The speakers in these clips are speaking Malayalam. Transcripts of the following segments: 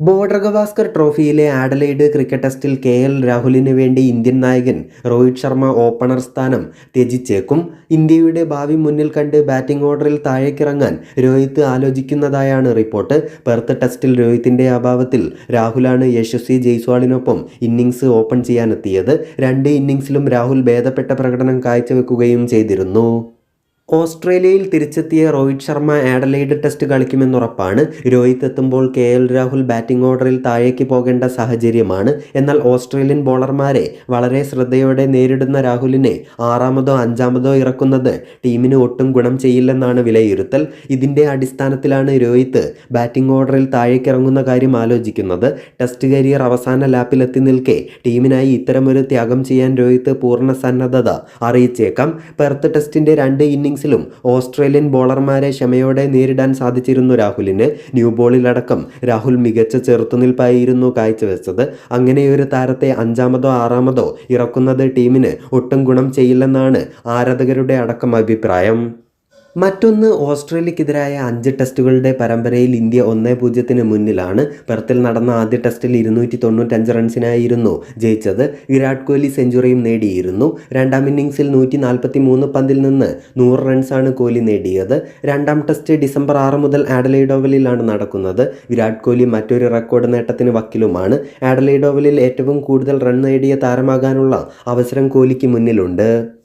ബോർഡർ ഗവാസ്കർ ട്രോഫിയിലെ ആഡലൈഡ് ക്രിക്കറ്റ് ടെസ്റ്റിൽ കെ എൽ രാഹുലിന് വേണ്ടി ഇന്ത്യൻ നായകൻ രോഹിത് ശർമ്മ ഓപ്പണർ സ്ഥാനം ത്യജിച്ചേക്കും. ഇന്ത്യയുടെ ഭാവി മുന്നിൽ കണ്ട് ബാറ്റിംഗ് ഓർഡറിൽ താഴേക്കിറങ്ങാൻ രോഹിത് ആലോചിക്കുന്നതായാണ് റിപ്പോർട്ട്. പെർത്ത് ടെസ്റ്റിൽ രോഹിത്തിന്റെ അഭാവത്തിൽ രാഹുലാണ് യശസ്വി ജയ്സ്വാളിനൊപ്പം ഇന്നിംഗ്സ് ഓപ്പൺ ചെയ്യാനെത്തിയത്. രണ്ട് ഇന്നിംഗ്സിലും രാഹുൽ ഭേദപ്പെട്ട പ്രകടനം കാഴ്ചവെക്കുകയും ചെയ്തിരുന്നു. ഓസ്ട്രേലിയയിൽ തിരിച്ചെത്തിയ രോഹിത് ശർമ്മ ആഡലൈഡ് ടെസ്റ്റ് കളിക്കുമെന്നുറപ്പാണ്. രോഹിത് എത്തുമ്പോൾ കെ എൽ രാഹുൽ ബാറ്റിംഗ് ഓർഡറിൽ താഴേക്ക് പോകേണ്ട സാഹചര്യമാണ്. എന്നാൽ ഓസ്ട്രേലിയൻ ബോളർമാരെ വളരെ ശ്രദ്ധയോടെ നേരിടുന്ന രാഹുലിനെ ആറാമതോ അഞ്ചാമതോ ഇറക്കുന്നത് ടീമിന് ഒട്ടും ഗുണം ചെയ്യില്ലെന്നാണ് വിലയിരുത്തൽ. ഇതിന്റെ അടിസ്ഥാനത്തിലാണ് രോഹിത് ബാറ്റിംഗ് ഓർഡറിൽ താഴേക്ക് ഇറങ്ങുന്ന കാര്യം ആലോചിക്കുന്നത്. ടെസ്റ്റ് കരിയർ അവസാന ലാപ്പിലെത്തി നിൽക്കെ ടീമിനായി ഇത്തരമൊരു ത്യാഗം ചെയ്യാൻ രോഹിത് പൂർണ സന്നദ്ധത അറിയിച്ചേക്കാം. പെർത്ത് ടെസ്റ്റിന്റെ രണ്ട് ഇന്നിംഗ്സ് ഇന്നിങ്സിലും ഓസ്ട്രേലിയൻ ബോളർമാരെ ക്ഷമയോടെ നേരിടാൻ സാധിച്ചിരുന്നു രാഹുലിന്. ന്യൂ ബോളിലടക്കം രാഹുൽ മികച്ച ചെറുത്തുനിൽപ്പായിരുന്നു കാഴ്ചവെച്ചത്. അങ്ങനെയൊരു താരത്തെ അഞ്ചാമതോ ആറാമതോ ഇറക്കുന്നത് ടീമിന് ഒട്ടും ഗുണം ചെയ്യില്ലെന്നാണ് ആരാധകരുടെ അടക്കം അഭിപ്രായം. മറ്റൊന്ന് ഓസ്ട്രേലിയക്കെതിരായ അഞ്ച് ടെസ്റ്റുകളുടെ പരമ്പരയിൽ ഇന്ത്യ ഒന്നേ പൂജ്യത്തിന് മുന്നിലാണ്. പെർത്തിൽ നടന്ന ആദ്യ ടെസ്റ്റിൽ ഇരുന്നൂറ്റി തൊണ്ണൂറ്റഞ്ച് റൺസിനായിരുന്നു ജയിച്ചത്. വിരാട് കോഹ്ലി സെഞ്ചുറിയും നേടിയിരുന്നു. രണ്ടാം ഇന്നിംഗ്സിൽ നൂറ്റി നാൽപ്പത്തി മൂന്ന് പന്തിൽ നിന്ന് നൂറ് റൺസാണ് കോഹ്ലി നേടിയത്. രണ്ടാം ടെസ്റ്റ് ഡിസംബർ ആറ് മുതൽ ആഡലൈഡ് ഓവലിലാണ് നടക്കുന്നത്. വിരാട് കോഹ്ലി മറ്റൊരു റെക്കോർഡ് നേട്ടത്തിന് വക്കിലുമാണ്. ആഡലൈഡ് ഓവലിൽ ഏറ്റവും കൂടുതൽ റൺ നേടിയ താരമാകാനുള്ള അവസരം കോഹ്ലിക്ക് മുന്നിലുണ്ട്.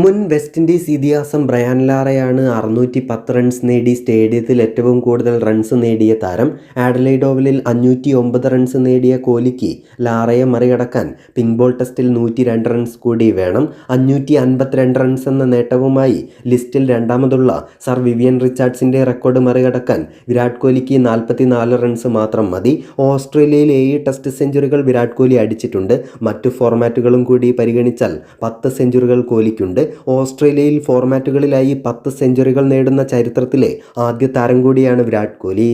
മുൻ വെസ്റ്റ് ഇൻഡീസ് ഇതിഹാസം ബ്രയാൻ ലാറയാണ് അറുന്നൂറ്റി പത്ത് റൺസ് നേടി സ്റ്റേഡിയത്തിൽ ഏറ്റവും കൂടുതൽ റൺസ് നേടിയ താരം. ആഡലൈഡോവലിൽ അഞ്ഞൂറ്റി ഒമ്പത് റൺസ് നേടിയ കോലിക്ക് ലാറയെ മറികടക്കാൻ പിങ്ക് ബോൾ ടെസ്റ്റിൽ നൂറ്റി രണ്ട് റൺസ് കൂടി വേണം. അഞ്ഞൂറ്റി അൻപത്തിരണ്ട് റൺസ് എന്ന നേട്ടവുമായി ലിസ്റ്റിൽ രണ്ടാമതുള്ള സർ വിവിയൻ റിച്ചാർഡ്സിന്റെ റെക്കോർഡ് മറികടക്കാൻ വിരാട് കോഹ്ലിക്ക് നാൽപ്പത്തി നാല് റൺസ് മാത്രം മതി. ഓസ്ട്രേലിയയിൽ ഏഴ് ടെസ്റ്റ് സെഞ്ചുറികൾ വിരാട് കോഹ്ലി അടിച്ചിട്ടുണ്ട്. മറ്റു ഫോർമാറ്റുകളും കൂടി പരിഗണിച്ചാൽ പത്ത് സെഞ്ചുറികൾ കോഹ്ലിക്കുണ്ട് ഓസ്ട്രേലിയയിൽ ഫോർമാറ്റുകളിലായി പത്ത് സെഞ്ചുറികൾ നേടുന്ന ചരിത്രത്തിലെ ആദ്യ താരം കൂടിയാണ് വിരാട് കോഹ്ലി.